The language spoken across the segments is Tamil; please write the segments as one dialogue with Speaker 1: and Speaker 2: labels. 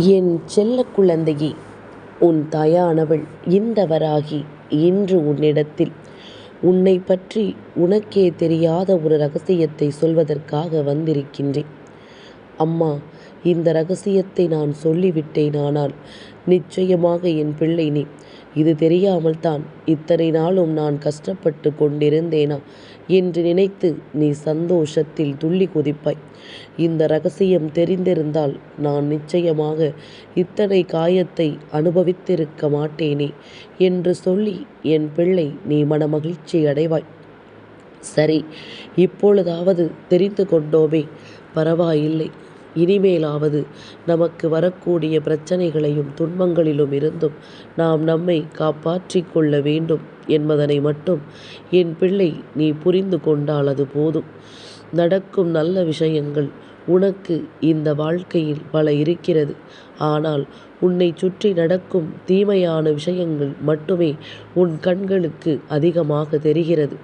Speaker 1: என் செல்ல குழந்தையே உன் தாயானவள் இந்த வராகி இன்று உன்னிடத்தில். உன்னைப் பற்றி உனக்கே தெரியாத ஒரு ரகசியத்தை சொல்வதற்காக வந்திருக்கின்றேன். அம்மா இந்த ரகசியத்தை நான் சொல்லிவிட்டேனானால் நிச்சயமாக என் பிள்ளை நீ. இது தெரியாமல் தான் இத்தனை நாளும் நான் கஷ்டப்பட்டு கொண்டிருந்தேனா? என்று நினைத்து நீ சந்தோஷத்தில் துள்ளி குதிப்பாய். இந்த ரகசியம் தெரிந்திருந்தால் நான் நிச்சயமாக இத்தனை காயத்தை அனுபவித்திருக்க மாட்டேனே என்று சொல்லி என் பிள்ளை நீ மனமகிழ்ச்சி அடைவாய். சரி இப்பொழுதாவது தெரிந்து கொண்டோமே. பரவாயில்லை. இனிமேலாவது நமக்கு வரக்கூடிய பிரச்சனைகளையும் துன்பங்களிலும் இருந்தும் நாம் நம்மை காப்பாற்றிக் கொள்ள வேண்டும் என்பதனை மட்டும் என் பிள்ளை நீ புரிந்து கொண்டால் அது போதும். நடக்கும் நல்ல விஷயங்கள் உனக்கு இந்த வாழ்க்கையில் பல இருக்கிறது. ஆனால் உன்னை சுற்றி நடக்கும் தீமையான விஷயங்கள் மட்டுமே உன் கண்களுக்கு அதிகமாக தெரிகிறது.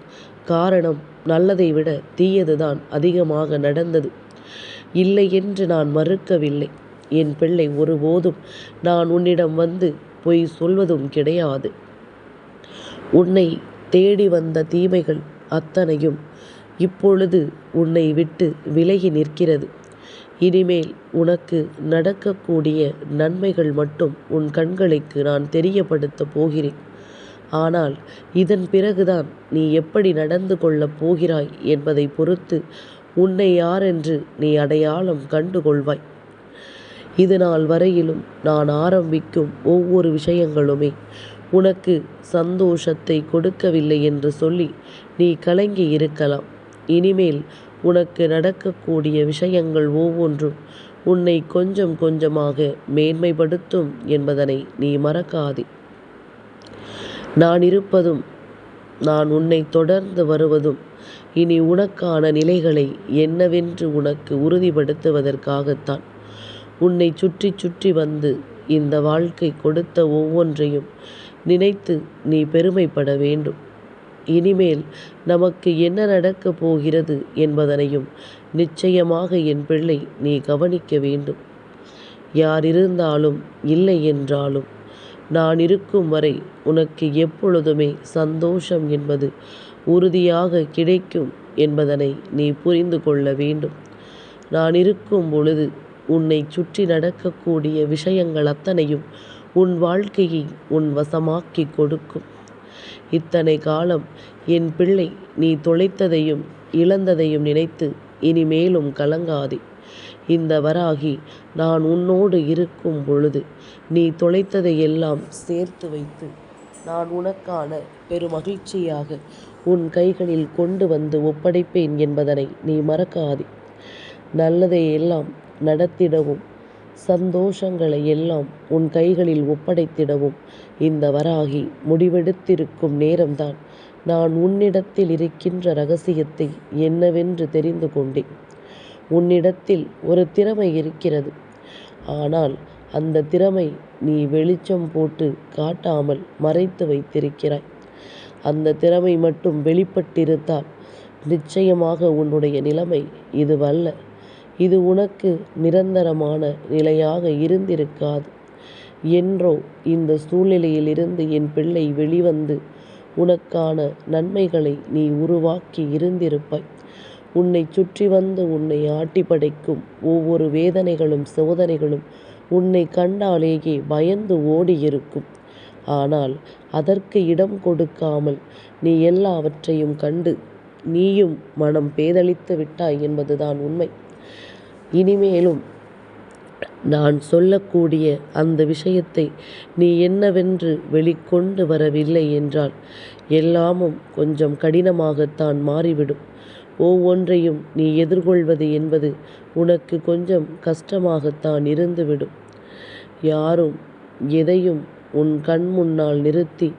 Speaker 1: காரணம் நல்லதை விட தீயதுதான் அதிகமாக நடந்தது. இல்லை என்று நான் மறுக்கவில்லை. என் பிள்ளை ஒருபோதும் நான் உன்னிடம் வந்து பொய் சொல்வதும் கிடையாது. உன்னை தேடி வந்த தீமைகள் அத்தனையும் இப்பொழுது உன்னை விட்டு விலகி நிற்கிறது. இனிமேல் உனக்கு நடக்கக்கூடிய நன்மைகள் மட்டும் உன் கண்களுக்கு நான் தெரியப்படுத்தப் போகிறேன். ஆனால் இதன் பிறகுதான் நீ எப்படி நடந்து கொள்ளப் போகிறாய் என்பதை பொறுத்து உன்னை யாரென்று நீ அடையாளம் கண்டு கொள்வாய் இது நாள் வரையிலும் நான் ஆரம்பிக்கும் ஒவ்வொரு விஷயங்களுமே உனக்கு சந்தோஷத்தை கொடுக்கவில்லை என்று சொல்லி நீ கலங்கி இருக்கலாம். இனிமேல் உனக்கு நடக்கக்கூடிய விஷயங்கள் ஒவ்வொன்றும் உன்னை கொஞ்சம் கொஞ்சமாக மேன்மைப்படுத்தும் என்பதனை நீ மறக்காதே. நான் இருப்பதும் நான் உன்னை தொடர்ந்து வருவதும் இனி உனக்கான நிலைகளை என்னவென்று உனக்கு உறுதிப்படுத்துவதற்காகத்தான். உன்னை சுற்றி சுற்றி வந்து இந்த வாழ்க்கை கொடுத்த ஒவ்வொன்றையும் நினைத்து நீ பெருமைப்பட வேண்டும். இனிமேல் நமக்கு என்ன நடக்கப் போகிறது என்பதனையும் நிச்சயமாக என் பிள்ளை நீ கவனிக்க வேண்டும். யார் இருந்தாலும் இல்லை என்றாலும் நான் இருக்கும் வரை உனக்கு எப்பொழுதுமே சந்தோஷம் என்பது உறுதியாக கிடைக்கும் என்பதனை நீ புரிந்து கொள்ள வேண்டும். நான் இருக்கும் பொழுது உன்னை சுற்றி நடக்கக்கூடிய விஷயங்கள் அத்தனையும் உன் வாழ்க்கையை உன் வசமாக்கி கொடுக்கும். இத்தனை காலம் என் பிள்ளை நீ தொலைத்ததையும் இழந்ததையும் நினைத்து இனிமேலும் கலங்காதே. இந்த வராகி நான் உன்னோடு இருக்கும் பொழுது நீ தொலைத்ததையெல்லாம் சேர்த்து வைத்து நான் உனக்கான பெருமகிழ்ச்சியாக உன் கைகளில் கொண்டு வந்து ஒப்படைப்பேன் என்பதனை நீ மறக்காதே. நல்லதை எல்லாம் நடத்திடவும் சந்தோஷங்களை எல்லாம் உன் கைகளில் ஒப்படைத்திடவும் இந்த வராகி முடிவெடுத்திருக்கும் நேரம்தான். நான் உன்னிடத்தில் இருக்கின்ற ரகசியத்தை என்னவென்று தெரிந்து கொண்டேன். உன்னிடத்தில் ஒரு திறமை இருக்கிறது. ஆனால் அந்த திறமை நீ வெளிச்சம் போட்டு காட்டாமல் மறைத்து வைத்திருக்கிறாய். அந்த திறமை மட்டும் வெளிப்பட்டிருந்தால் நிச்சயமாக உன்னுடைய நிலைமை இதுவல்ல. இது உனக்கு நிரந்தரமான நிலையாக இருந்திருக்காது. என்றோ இந்த சூழ்நிலையிலிருந்து என் பிள்ளை வெளிவந்து உனக்கான நன்மைகளை நீ உருவாக்கி இருந்திருப்பாய். உன்னை சுற்றி வந்து உன்னை ஆட்டி படைக்கும் ஒவ்வொரு வேதனைகளும் சோதனைகளும் உன்னை கண்டாலேயே பயந்து ஓடியிருக்கும். ஆனால் அதற்கு இடம் கொடுக்காமல் நீ எல்லாவற்றையும் கண்டு நீயும் மனம் பேதளித்து விட்டாய் என்பதுதான் உண்மை. இனிமேலும் நான் சொல்லக்கூடிய அந்த விஷயத்தை நீ என்னவென்று வெளிக்கொண்டு வரவில்லை என்றால் எல்லாமும் கொஞ்சம் கடினமாகத்தான் மாறிவிடும். ஒவ்வொன்றையும் நீ எதிர்கொள்வது என்பது உனக்கு கொஞ்சம் கஷ்டமாகத்தான் இருந்துவிடும். யாரும் எதையும் உன் கண் முன்னால் நிறுத்தி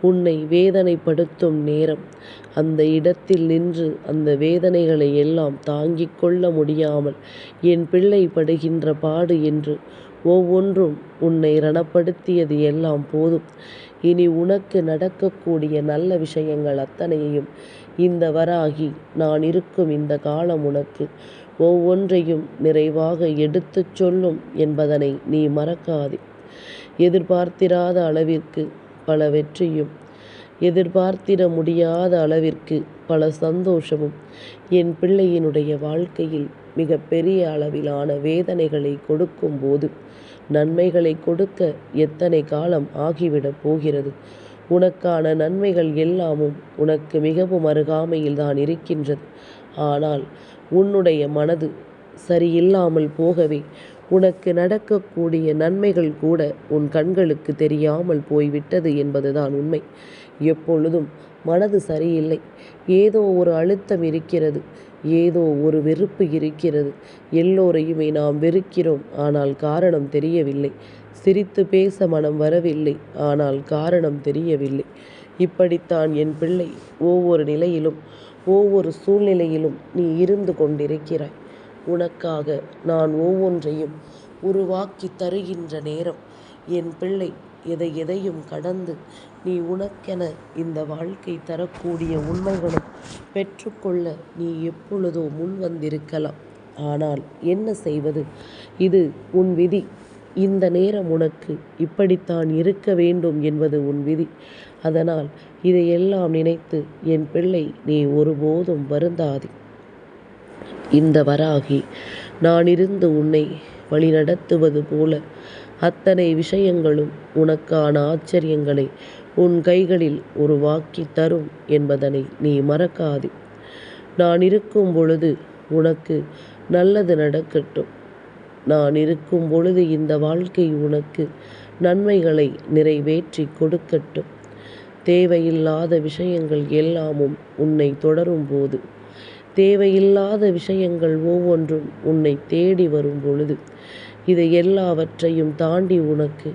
Speaker 1: உன்னை வேதனைப்படுத்தும் நேரம். அந்த இடத்தில் நின்று அந்த வேதனைகளை எல்லாம் தாங்கிக் கொள்ள முடியாமல் என் பிள்ளை படுகின்ற பாடு என்று ஒவ்வொன்றும் உன்னை ரணப்படுத்தியது எல்லாம் போதும். இனி உனக்கு நடக்கக்கூடிய நல்ல விஷயங்கள் அத்தனையையும் இந்த வராகி நான் இருக்கும் இந்த காலம் உனக்கு ஒவ்வொன்றையும் நிறைவாக எடுத்துச் சொல்லும் என்பதனை நீ மறக்காதே. எதிர்பார்த்திராத அளவிற்கு பல வெற்றியும் எதிர்பார்த்திட முடியாத அளவிற்கு பல சந்தோஷமும் என் பிள்ளையினுடைய வாழ்க்கையில் மிக பெரிய அளவிலான வேதனைகளை கொடுக்கும் போது நன்மைகளை கொடுக்க எத்தனை காலம் ஆகிவிடப் போகிறது? உனக்கான நன்மைகள் எல்லாமும் உனக்கு மிகவும் அருகாமையில் தான் இருக்கின்றது. ஆனால் உன்னுடைய மனது சரியில்லாமல் போகவே உனக்கு நடக்கக்கூடிய நன்மைகள் கூட உன் கண்களுக்கு தெரியாமல் போய்விட்டது என்பதுதான் உண்மை. எப்பொழுதும் மனது சரியில்லை. ஏதோ ஒரு அழுத்தம் இருக்கிறது. ஏதோ ஒரு வெறுப்பு இருக்கிறது. எல்லோரையுமே நாம் வெறுக்கிறோம். ஆனால் காரணம் தெரியவில்லை. சிரித்து பேச மனம் வரவில்லை. ஆனால் காரணம் தெரியவில்லை. இப்படித்தான் என் பிள்ளை ஒவ்வொரு நிலையிலும் ஒவ்வொரு சூழ்நிலையிலும் நீ இருந்து கொண்டிருக்கிறாய். உனக்காக நான் ஒவ்வொன்றையும் உருவாக்கி தருகின்ற நேரம். என் பிள்ளை எதை எதையும் கடந்து நீ உனக்கென இந்த வாழ்க்கை தரக்கூடிய உண்மைகளும் பெற்றுக்கொள்ள நீ எப்பொழுதோ முன் வந்திருக்கலாம். ஆனால் என்ன செய்வது? இது உன் விதி. இந்த நேரம் உனக்கு இப்படித்தான் இருக்க வேண்டும் என்பது உன் விதி. அதனால் இதையெல்லாம் நினைத்து என் பிள்ளை நீ ஒருபோதும் வருந்தாதே. இந்த வராகி நான் இருந்து உன்னை வழிநடத்துவது போல அத்தனை விஷயங்களும் உனக்கான ஆச்சரியங்களை உன் கைகளில் உருவாக்கி தரும் என்பதனை நீ மறக்காதே. நான் இருக்கும் பொழுது உனக்கு நல்லது நடக்கட்டும். நான் இருக்கும் பொழுது இந்த வாழ்க்கை உனக்கு நன்மைகளை நிறைவேற்றி கொடுக்கட்டும். தேவையில்லாத விஷயங்கள் எல்லாமும் உன்னை தொடரும் போது தேவையில்லாத விஷயங்கள் ஒவ்வொன்றும் உன்னை தேடி வரும் பொழுது. இதை எல்லாவற்றையும் தாண்டி உனக்கு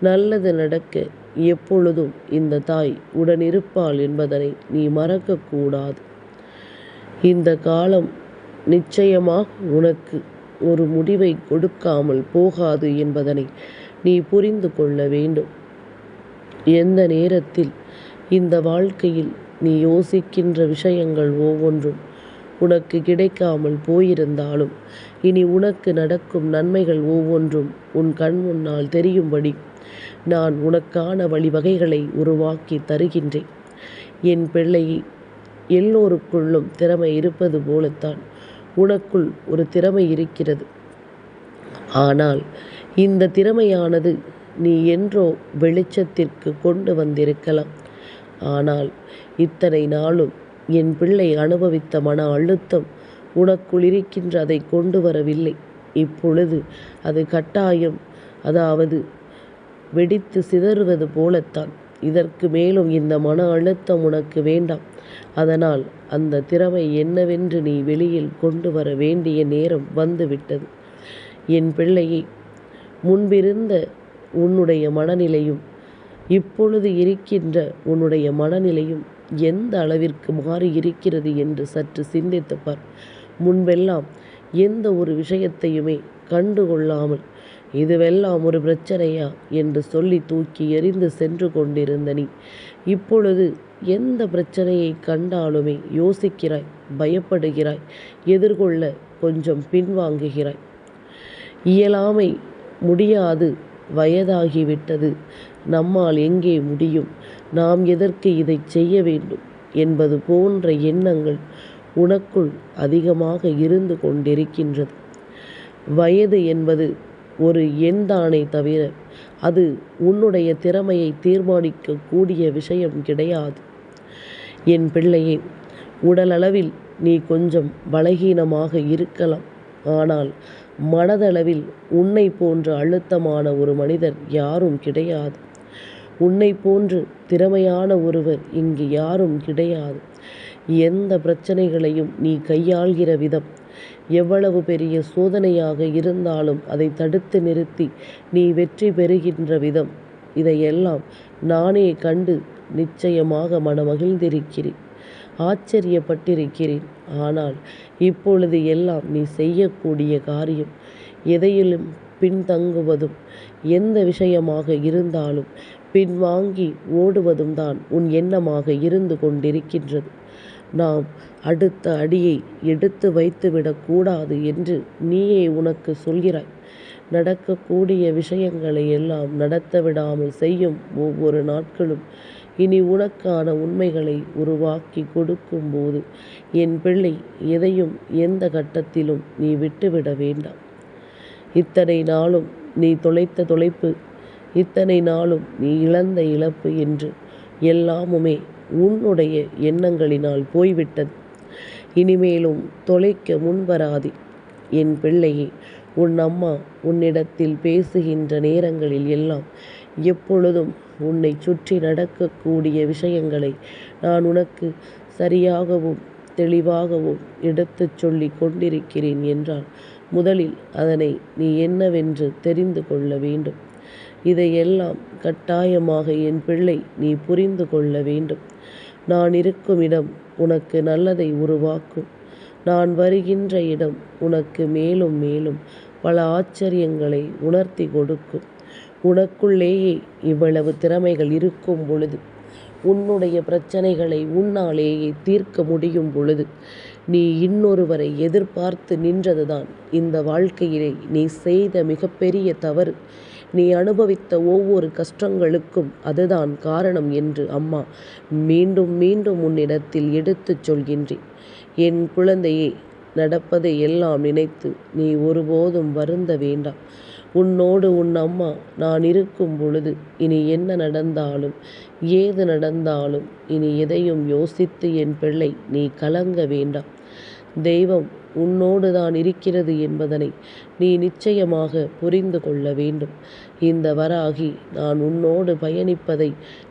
Speaker 1: நல்லது நடக்க எப்பொழுதும் இந்த தாய் உடனிருப்பாள் என்பதனை நீ மறக்கக்கூடாது. இந்த காலம் நிச்சயமாக உனக்கு ஒரு முடிவை கொடுக்காமல் போகாது என்பதனை நீ புரிந்து கொள்ள வேண்டும். எந்த நேரத்தில் இந்த வாழ்க்கையில் நீ யோசிக்கின்ற விஷயங்கள் ஒவ்வொன்றும் உனக்கு கிடைக்காமல் போயிருந்தாலும் இனி உனக்கு நடக்கும் நன்மைகள் ஒவ்வொன்றும் உன் கண் முன்னால் தெரியும்படி நான் உனக்கான வழிவகைகளை உருவாக்கி தருகின்றேன். என் பிள்ளை எல்லோருக்குள்ளும் திறமை இருப்பது போலத்தான் உனக்குள் ஒரு திறமை இருக்கிறது. ஆனால் இந்த திறமையானது நீ என்றோ வெளிச்சத்திற்கு கொண்டு வந்திருக்கலாம். ஆனால் இத்தனை நாளும் என் பிள்ளை அனுபவித்த மன அழுத்தம் உனக்குள் இருக்கின்ற அதை கொண்டு வரவில்லை. இப்பொழுது அது கட்டாயம். அதாவது வெடித்து சிதறுவது போலத்தான். இதற்கு மேலும் இந்த மன அழுத்தம் உனக்கு வேண்டாம். அதனால் அந்த திறமை என்னவென்று நீ வெளியில் கொண்டு வர வேண்டிய நேரம் வந்துவிட்டது. என் பிள்ளையை முன்பிருந்த உன்னுடைய மனநிலையும் இப்பொழுது இருக்கின்ற உன்னுடைய மனநிலையும் எந்த அளவிற்கு மாறி இருக்கிறது என்று சற்று சிந்தித்து பார் முன்பெல்லாம் எந்த ஒரு விஷயத்தையுமே கண்டுகொள்ளாமல் இதுவெல்லாம் ஒரு பிரச்சனையா என்று சொல்லி தூக்கி எறிந்து சென்று கொண்டிருந்த நீ இப்பொழுது எந்த பிரச்சனையை கண்டாலுமே யோசிக்கிறாய் பயப்படுகிறாய் எதிர்கொள்ள கொஞ்சம் பின்வாங்குகிறாய். இயலாமை முடியாது வயதாகிவிட்டது. நம்மால் எங்கே முடியும்? நாம் எதற்கு இதை செய்ய வேண்டும் என்பது போன்ற எண்ணங்கள் உனக்குள் அதிகமாக இருந்து கொண்டிருக்கின்றது. வயது என்பது ஒரு எண்தானே தவிர அது உன்னுடைய திறமையை தீர்மானிக்கக்கூடிய விஷயம் கிடையாது. என் பிள்ளையே உடலளவில் நீ கொஞ்சம் பலகீனமாக இருக்கலாம். ஆனால் மனதளவில் உன்னை போன்ற அழுத்தமான ஒரு மனிதர் யாரும் கிடையாது. உன்னை போன்று திறமையான ஒருவர் இங்கு யாரும் கிடையாது. எந்த பிரச்சனைகளையும் நீ கையாள்கிற விதம். எவ்வளவு பெரிய சோதனையாக இருந்தாலும் அதை தடுத்து நிறுத்தி நீ வெற்றி பெறுகின்ற விதம். இதையெல்லாம் நானே கண்டு நிச்சயமாக மனமகிழ்ந்திருக்கிறேன். ஆச்சரியப்பட்டிருக்கிறேன். ஆனால் இப்பொழுது எல்லாம் நீ செய்யக்கூடிய காரியம் எதையிலும் பின்தங்குவதும் எந்த விஷயமாக இருந்தாலும் பின்வாங்கி ஓடுவதும் தான் உன் எண்ணமாக இருந்து கொண்டிருக்கின்றது. நாம் அடுத்த அடியை எடுத்து வைத்துவிடக் கூடாது என்று நீயே உனக்கு சொல்கிறாய். நடக்கக்கூடிய விஷயங்களை எல்லாம் நடத்த விடாமல் செய்யும் ஒவ்வொரு நாட்களும் இனி உனக்கான உண்மைகளை உருவாக்கி கொடுக்கும்போது என் பிள்ளை எதையும் எந்த கட்டத்திலும் நீ விட்டுவிட வேண்டாம். இத்தனை நாளும் நீ தொலைத்த தொலைப்பு இத்தனை நாளும் நீ இழந்த இழப்பு என்று எல்லாமுமே உன்னுடைய எண்ணங்களினால் போய்விட்டது. இனிமேலும் தொலைக்க முன்வராதே. என் பிள்ளையே உன் அம்மா உன்னிடத்தில் பேசுகின்ற நேரங்களில் எல்லாம் எப்பொழுதும் உன்னை சுற்றி நடக்கக்கூடிய விஷயங்களை நான் உனக்கு சரியாகவும் தெளிவாகவும் எடுத்துச் சொல்லிக் கொண்டிருக்கிறேன் என்றால் முதலில் அதனை நீ என்னவென்று தெரிந்து கொள்ள வேண்டும். இதையெல்லாம் கட்டாயமாக என் பிள்ளை நீ புரிந்து கொள்ள வேண்டும். நான் இருக்கும் இடம் உனக்கு நல்லதை உருவாக்கும். நான் வருகின்ற இடம் உனக்கு மேலும் மேலும் பல ஆச்சரியங்களை உணர்த்தி கொடுக்கும். உனக்குள்ளேயே இவ்வளவு திறமைகள் இருக்கும் பொழுது உன்னுடைய பிரச்சனைகளை உன்னாலேயே தீர்க்க முடியும் பொழுது நீ இன்னொருவரை எதிர்பார்த்து நின்றதுதான். இந்த வாழ்க்கையிலே நீ செய்த மிகப்பெரிய தவறு. நீ அனுபவித்த ஒவ்வொரு கஷ்டங்களுக்கும் அதுதான் காரணம் என்று அம்மா மீண்டும் மீண்டும் உன்னிடத்தில் எடுத்துச் சொல்கின்றேன். என் குழந்தையே நடப்பதை எல்லாம் நினைத்து நீ ஒருபோதும் வருந்த வேண்டாம். உன்னோடு உன் அம்மா நான் இருக்கும் பொழுது இனி என்ன நடந்தாலும் ஏது நடந்தாலும் இனி எதையும் யோசித்து என் பிள்ளை நீ கலங்க வேண்டாம். தெய்வம் உன்னோடு தான் இருக்கிறது என்பதனை நீ நிச்சயமாக புரிந்து கொள்ள வேண்டும். இந்த வராகி நான் உன்னோடு பயணிப்பதை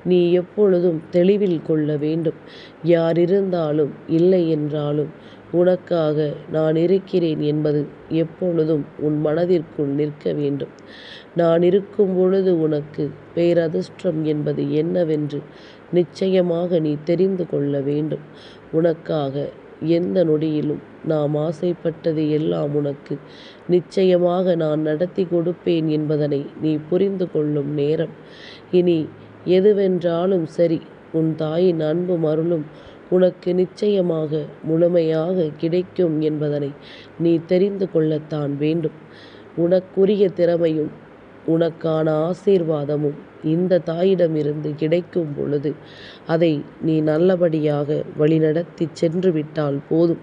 Speaker 1: நீ எப்பொழுதும் தெளிவில் கொள்ள வேண்டும். யார் இருந்தாலும் இல்லை என்றாலும் உனக்காக நான் இருக்கிறேன் என்பது எப்பொழுதும் உன் மனதிற்குள் நிற்க வேண்டும். நான் இருக்கும் பொழுது உனக்கு பேரதிர்ஷ்டம் என்பது என்னவென்று நிச்சயமாக நீ தெரிந்து கொள்ள வேண்டும். உனக்காக எந்த நொடியிலும் நாம் ஆசைப்பட்டது எல்லாம் உனக்கு நிச்சயமாக நான் நடத்தி கொடுப்பேன் என்பதனை நீ புரிந்து கொள்ளும் நேரம். இனி எதுவென்றாலும் சரி உன் தாயின் அன்பும் அருளும் உனக்கு நிச்சயமாக முழுமையாக கிடைக்கும் என்பதனை நீ தெரிந்து கொள்ளத்தான் வேண்டும். உனக்குரிய திறமையும் உனக்கான ஆசீர்வாதமும் இந்த தாயிடமிருந்து கிடைக்கும் பொழுது அதை நீ நல்லபடியாக வழிநடத்தி சென்று விட்டால் போதும்.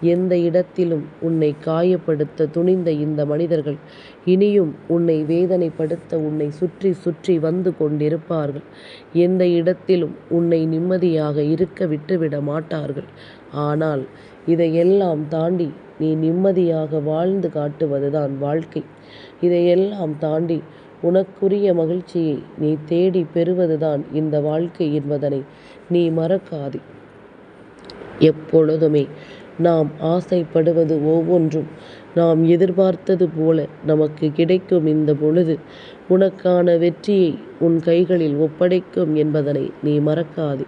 Speaker 1: எந்த இடத்திலும் உன்னை காயப்படுத்த துணிந்த இந்த மனிதர்கள் இனியும் உன்னை வேதனைப்படுத்த உன்னை சுற்றி சுற்றி வந்து கொண்டிருப்பார்கள். எந்த இடத்திலும் உன்னை நிம்மதியாக இருக்க விட்டுவிட மாட்டார்கள். ஆனால் இதையெல்லாம் தாண்டி நீ நிம்மதியாக வாழ்ந்து காட்டுவதுதான் வாழ்க்கை. இதையெல்லாம் தாண்டி உனக்குரிய மகிழ்ச்சியை நீ தேடி பெறுவதுதான் இந்த வாழ்க்கை என்பதனை நீ மறக்காது. எப்பொழுதுமே நாம் ஆசைப்படுவது ஒவ்வொன்றும் நாம் எதிர்பார்த்தது போல நமக்கு கிடைக்கும் இந்த பொழுது உனக்கான வெற்றியை உன் கைகளில் ஒப்படைக்கும் என்பதனை நீ மறக்காது.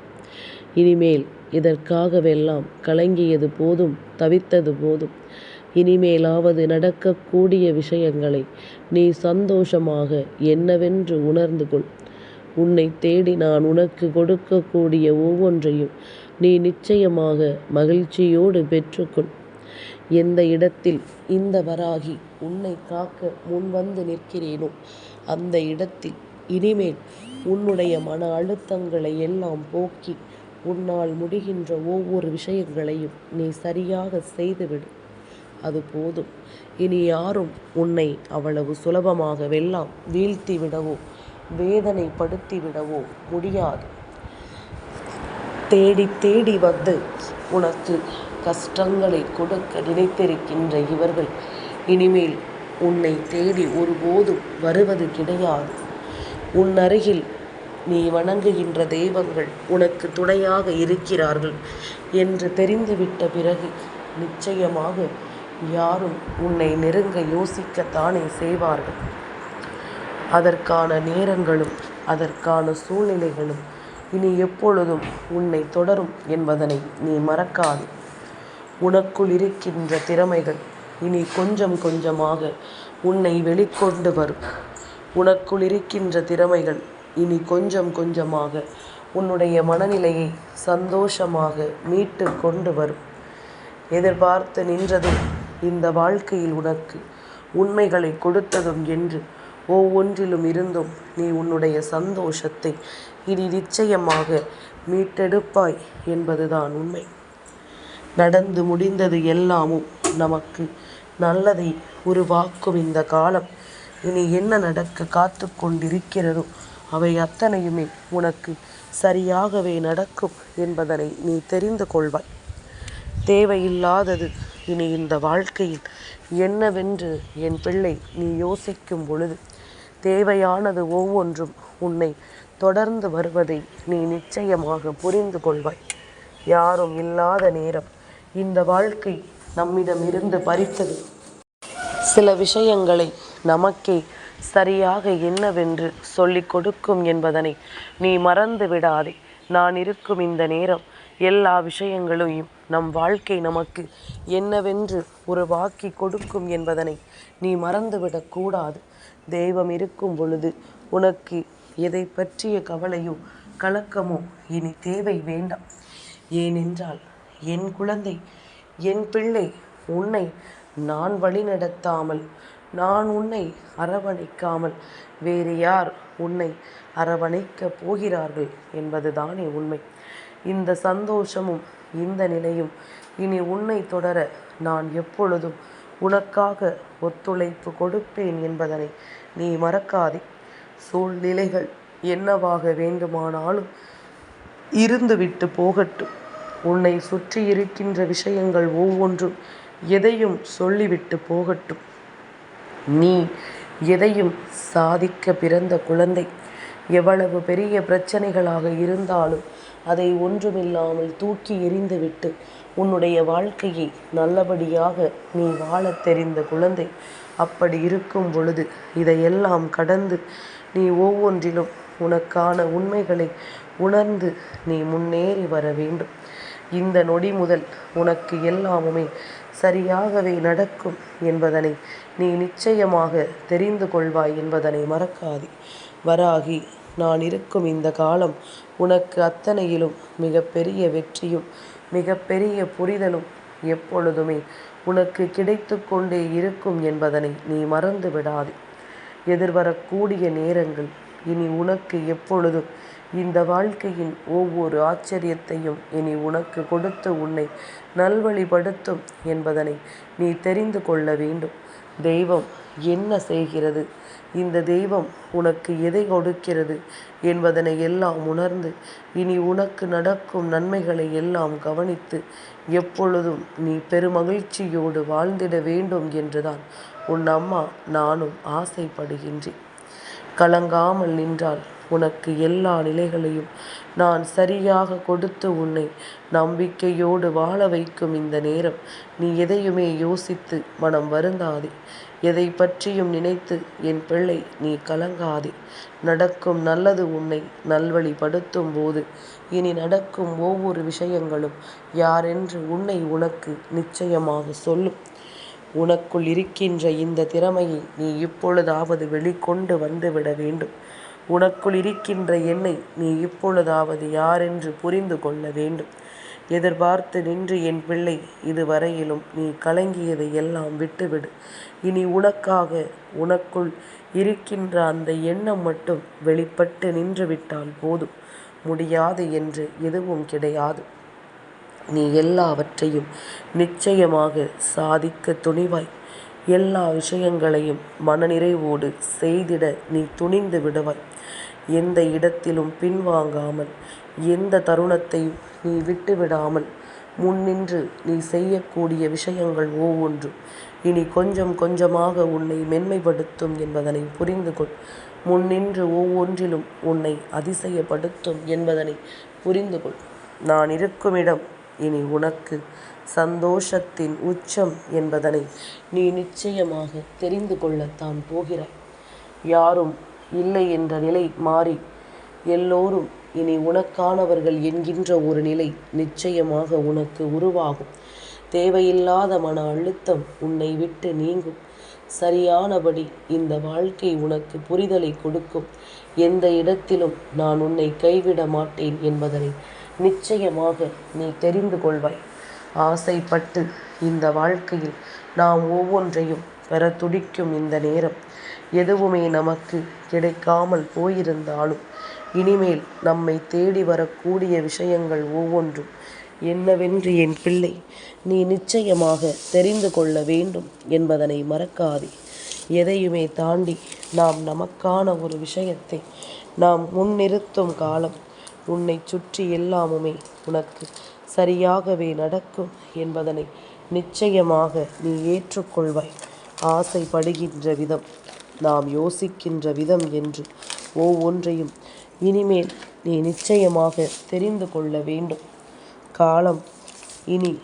Speaker 1: இனிமேல் இதற்காகவெல்லாம் கலங்கியது போதும் தவித்தது போதும். இனிமேலாவது நடக்கக்கூடிய விஷயங்களை நீ சந்தோஷமாக என்னவென்று உணர்ந்து கொள். உன்னை தேடி நான் உனக்கு கொடுக்கக்கூடிய ஒவ்வொன்றையும் நீ நிச்சயமாக மகிழ்ச்சியோடு பெற்றுக்கொள். எந்த இடத்தில் இந்த வராகி உன்னை காக்க முன்வந்து நிற்கிறேனோ அந்த இடத்தில் இனிமேல் உன்னுடைய மன அழுத்தங்களை எல்லாம் போக்கி உன்னால் முடிகின்ற ஒவ்வொரு விஷயங்களையும் நீ சரியாக செய்துவிடு. அது போதும். இனி யாரும் உன்னை அவ்வளவு சுலபமாக வெல்லாம் வீழ்த்தி விடவோ வேதனைப்படுத்தி விடவோ முடியாது. தேடி தேடி வந்து உனக்கு கஷ்டங்களை கொடுக்க நினைத்திருக்கின்ற இவர்கள் இனிமேல் உன்னை தேடி ஒருபோதும் வருவது கிடையாது. உன் அருகில் நீ வணங்குகின்ற தெய்வங்கள் உனக்கு துணையாக இருக்கிறார்கள் என்று தெரிந்துவிட்ட பிறகு நிச்சயமாக யாரும் உன்னை நெருங்க யோசிக்கத்தானே செய்வார்கள். அதற்கான நேரங்களும் அதற்கான சூழ்நிலைகளும் இனி எப்பொழுதும் உன்னை தொடரும் என்பதனை நீ மறக்காது. உனக்குள் இருக்கின்ற திறமைகள் இனி கொஞ்சம் கொஞ்சமாக உன்னை வெளிக்கொண்டு வரும். உனக்குள் இருக்கின்ற திறமைகள் இனி கொஞ்சம் கொஞ்சமாக உன்னுடைய மனநிலையை சந்தோஷமாக மீட்டு கொண்டு வரும். எதிர்பார்த்து நின்றதும் இந்த வாழ்க்கையில் உனக்கு உண்மைகளை கொடுத்ததும் என்று ஒவ்வொன்றிலும் இருந்தும் நீ உன்னுடைய சந்தோஷத்தை இனி நிச்சயமாக மீட்டெடுப்பாய் என்பதுதான் உண்மை. நடந்து முடிந்தது எல்லாமும் நமக்கு நல்லதை உருவாக்கும் இந்த காலம். இனி என்ன நடக்க காத்து கொண்டிருக்கிறதோ அவை அத்தனையுமே உனக்கு சரியாகவே நடக்கும் என்பதனை நீ தெரிந்து கொள்வாய். தேவையில்லாதது இனி இந்த வாழ்க்கையில் என்னவென்று என் பிள்ளை நீ யோசிக்கும் பொழுது தேவையானது ஒவ்வொன்றும் உன்னை தொடர்ந்து வருவதை நீ நிச்சயமாக புரிந்து கொள்வாய். யாரும் இல்லாத நேரம் இந்த வாழ்க்கை நம்மிடமிருந்து பறித்தது. சில விஷயங்களை நமக்கே சரியாக என்னவென்று சொல்லிக் கொடுக்கும் என்பதனை நீ மறந்து விடாதே. நான் இருக்கும் இந்த நேரம் எல்லா விஷயங்களையும் நம் வாழ்க்கை நமக்கு என்னவென்று உருவாக்கி கொடுக்கும் என்பதனை நீ மறந்துவிடக்கூடாது தெய்வம் இருக்கும் பொழுது உனக்கு எதை பற்றிய கவலையோ கலக்கமோ இனி தேவை வேண்டாம். ஏனென்றால் என் குழந்தை என் பிள்ளை உன்னை நான் வழிநடத்தாமல் நான் உன்னை அரவணைக்காமல் வேறு யார் உன்னை அரவணைக்கப் போகிறார்கள் என்பதுதானே உண்மை. இந்த சந்தோஷமும் இந்த நிலையும் இனி உன்னை தொடர நான் எப்பொழுதும் உனக்காக ஒத்துழைப்பு கொடுப்பேன் என்பதனை நீ மறக்காதே. சூழ்நிலைகள் என்னவாக வேண்டுமானாலும் இருந்துவிட்டு போகட்டும். உன்னை சுற்றி இருக்கின்ற விஷயங்கள் ஒவ்வொன்றும் எதையும் சொல்லிவிட்டு போகட்டும். நீ எதையும் சாதிக்க பிறந்த குழந்தை. எவ்வளவு பெரிய பிரச்சனைகளாக இருந்தாலும் அதை ஒன்றுமில்லாமல் தூக்கி எறிந்துவிட்டு உன்னுடைய வாழ்க்கையை நல்லபடியாக நீ வாழத் தெரிந்த குழந்தை. அப்படி இருக்கும் பொழுது இதையெல்லாம் கடந்து நீ ஒவ்வொன்றிலும் உனக்கான உண்மைகளை உணர்ந்து நீ முன்னேறி வர வேண்டும். இந்த நொடி முதல் உனக்கு எல்லாமுமே சரியாகவே நடக்கும் என்பதனை நீ நிச்சயமாக தெரிந்து கொள்வாய் என்பதனை மறக்காதே. வராகி நான் இருக்கும் இந்த காலம் உனக்கு அத்தனையிலும் மிகப்பெரிய வெற்றியும் மிகப்பெரிய புரிதலும் எப்பொழுதுமே உனக்கு கிடைத்து கொண்டே இருக்கும் என்பதனை நீ மறந்து விடாதே எதிர்வரக்கூடிய நேரங்கள் இனி உனக்கு எப்பொழுதும் இந்த வாழ்க்கையின் ஒவ்வொரு ஆச்சரியத்தையும் இனி உனக்கு கொடுத்து உன்னை நல்வழிப்படுத்தும் என்பதனை நீ தெரிந்து கொள்ள வேண்டும். தெய்வம் என்ன செய்கிறது? இந்த தெய்வம் உனக்கு எதை கொடுக்கிறது என்பதனை எல்லாம் உணர்ந்து இனி உனக்கு நடக்கும் நன்மைகளை எல்லாம் கவனித்து எப்பொழுதும் நீ பெருமகிழ்ச்சியோடு வாழ்ந்திட வேண்டும் என்றுதான் உன் அம்மா நானும் ஆசைப்படுகின்றேன். கலங்காமல் நின்றால் உனக்கு எல்லா நிலைகளையும் நான் சரியாக கொடுத்து உன்னை நம்பிக்கையோடு வாழ வைக்கும் இந்த நேரம். நீ எதையுமே யோசித்து மனம் வருந்தாதே. எதை பற்றியும் நினைத்து என் பிள்ளை நீ கலங்காதே. நடக்கும் நல்லது உன்னை நல்வழிப்படுத்தும் போது இனி நடக்கும் ஒவ்வொரு விஷயங்களும் யாரென்று உன்னை உனக்கு நிச்சயமாக சொல்லும். உனக்குள் இருக்கின்ற இந்த திறமையை நீ இப்பொழுதாவது வெளிக்கொண்டு வந்துவிட வேண்டும். உனக்குள் இருக்கின்ற என்னை நீ இப்பொழுதாவது யாரென்று புரிந்து கொள்ள வேண்டும். எதிர்பார்த்து நின்று என் பிள்ளை இதுவரையிலும் நீ கலங்கியதை எல்லாம் விட்டுவிடு. இனி உனக்காக உனக்குள் இருக்கின்ற அந்த எண்ணம் மட்டும் வெளிப்பட்டு நின்றுவிட்டால் போதும். முடியாது என்று எதுவும் கிடையாது. நீ எல்லாவற்றையும் நிச்சயமாக சாதிக்க துணிவாய். எல்லா விஷயங்களையும் மனநிறைவோடு செய்திட நீ துணிந்து விடுவாய். எந்த இடத்திலும் பின்வாங்காமல் எந்த தருணத்தையும் நீ விட்டுவிடாமல் முன்னின்று நீ செய்யக்கூடிய விஷயங்கள் ஒவ்வொன்றும். இனி கொஞ்சம் கொஞ்சமாக உன்னை மென்மைப்படுத்தும் என்பதனை புரிந்து கொள் முன்னின்று ஒவ்வொன்றிலும் உன்னை அதிசயப்படுத்தும் என்பதனை புரிந்து கொள் நான் இருக்கும் இடம் இனி உனக்கு சந்தோஷத்தின் உச்சம் என்பதனை நீ நிச்சயமாக தெரிந்து கொள்ளத்தான் போகிறாய். யாரும் இல்லை என்ற நிலை மாறி எல்லோரும் இனி உனக்கானவர்கள் என்கின்ற ஒரு நிலை நிச்சயமாக உனக்கு உருவாகும். தேவையில்லாத மன அழுத்தம் உன்னை விட்டு நீங்கும். சரியானபடி இந்த வாழ்க்கை உனக்கு புரிதலை கொடுக்கும். எந்த இடத்திலும் நான் உன்னை கைவிட மாட்டேன் என்பதனை நிச்சயமாக நீ தெரிந்து கொள்வாய். ஆசைப்பட்டு இந்த வாழ்க்கையில் நாம் ஒவ்வொன்றையும் பெற துடிக்கும் இந்த நேரம். எதுவுமே நமக்கு கிடைக்காமல் போயிருந்தாலும் இனிமேல் நம்மை தேடி வரக்கூடிய விஷயங்கள் ஒவ்வொன்றும் என்னவென்று என் பிள்ளை நீ நிச்சயமாக தெரிந்து கொள்ள வேண்டும் என்பதனை மறக்காதே. எதையுமே தாண்டி நாம் நமக்கான ஒரு விஷயத்தை நாம் முன்னிறுத்தும் காலம் உன்னை சுற்றி எல்லாமுமே உனக்கு சரியாகவே நடக்கும் என்பதனை நிச்சயமாக நீ ஏற்றுக்கொள்வாய். ஆசைப்படுகின்ற விதம். நாம் யோசிக்கின்ற விதம் என்று ஒவ்வொன்றையும் இனிமேல் நீ நிச்சயமாக தெரிந்து கொள்ள வேண்டும். காலம் இனி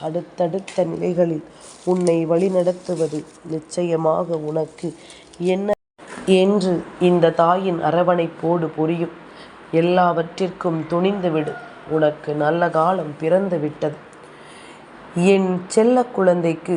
Speaker 1: அடுத்தடுத்த நிலைகளில் உன்னை வழிநடத்துவது நிச்சயமாக உனக்கு என்ன என்று இந்த தாயின் அரவணைப்போடு புரியும். எல்லாவற்றிற்கும் துணிந்துவிடு. உனக்கு நல்ல காலம் பிறந்து விட்டது என் செல்ல குழந்தைக்கு